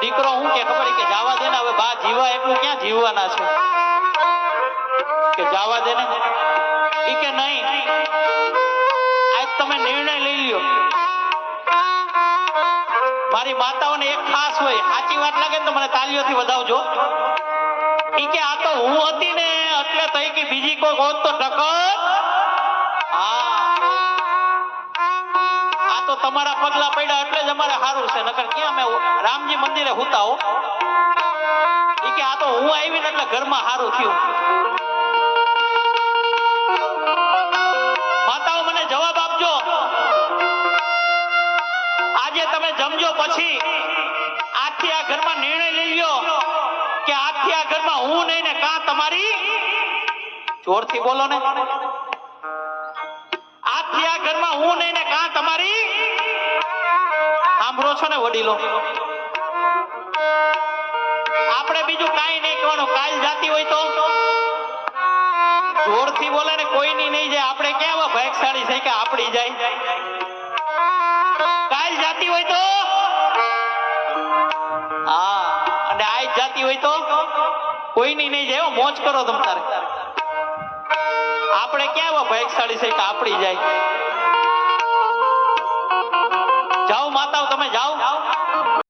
દીકરો હું કે ખબર કે જવા દે ને હવે બા જીવા એટલું ક્યાં જીવવાના છે? કે જાવા દે ને? એ કે નહીં. આજ તમે નિર્ણય લઈ લ્યો. મારી માતાઓને એક ખાસ હોય. સાચી વાત લાગે ને તો મને તાલીઓથી વધાવજો. ઈ કે આ તો હું હતી ને એટલે થઈ કે બીજી કોઈ હોત તો ટકર તમારા પગલા પડ્યા એટલે જ અમારે સારું છે. નકર ક્યાં અમે રામજી મંદિરે હુતા હો. કે આ તો હું આવીને એટલે ઘરમાં સારું થયું. માતાઓ મને જવાબ આપજો. આજે તમે જમજો પછી આજથી આ ઘરમાં નિર્ણય લઈ લ્યો કે આજથી આ ઘરમાં હું નહીં ને કાં તમારી? જોરથી બોલો ને. આજથી આ ઘરમાં હું નહીં ને કાં તમારી? સાંભળો છો ને વડીલો? આપણે બીજું કાંઈ નહીં કહેવાનું. કાલ જાતી હોય તો? જોરથી બોલે ને કોઈની નહીં જાય. આપણે કેવા ભાગશાળી થઈ કે આપડી જાય? કાલ જાતી હોય તો? હા, અને આજ જાતી હોય તો? કોઈની નહીં જાય. મોજ કરો તમ તારે. આપણે કેવા ભાગશાળી છે કે આપડી જાય? જાઓ માતાઓ તમે જાઓ.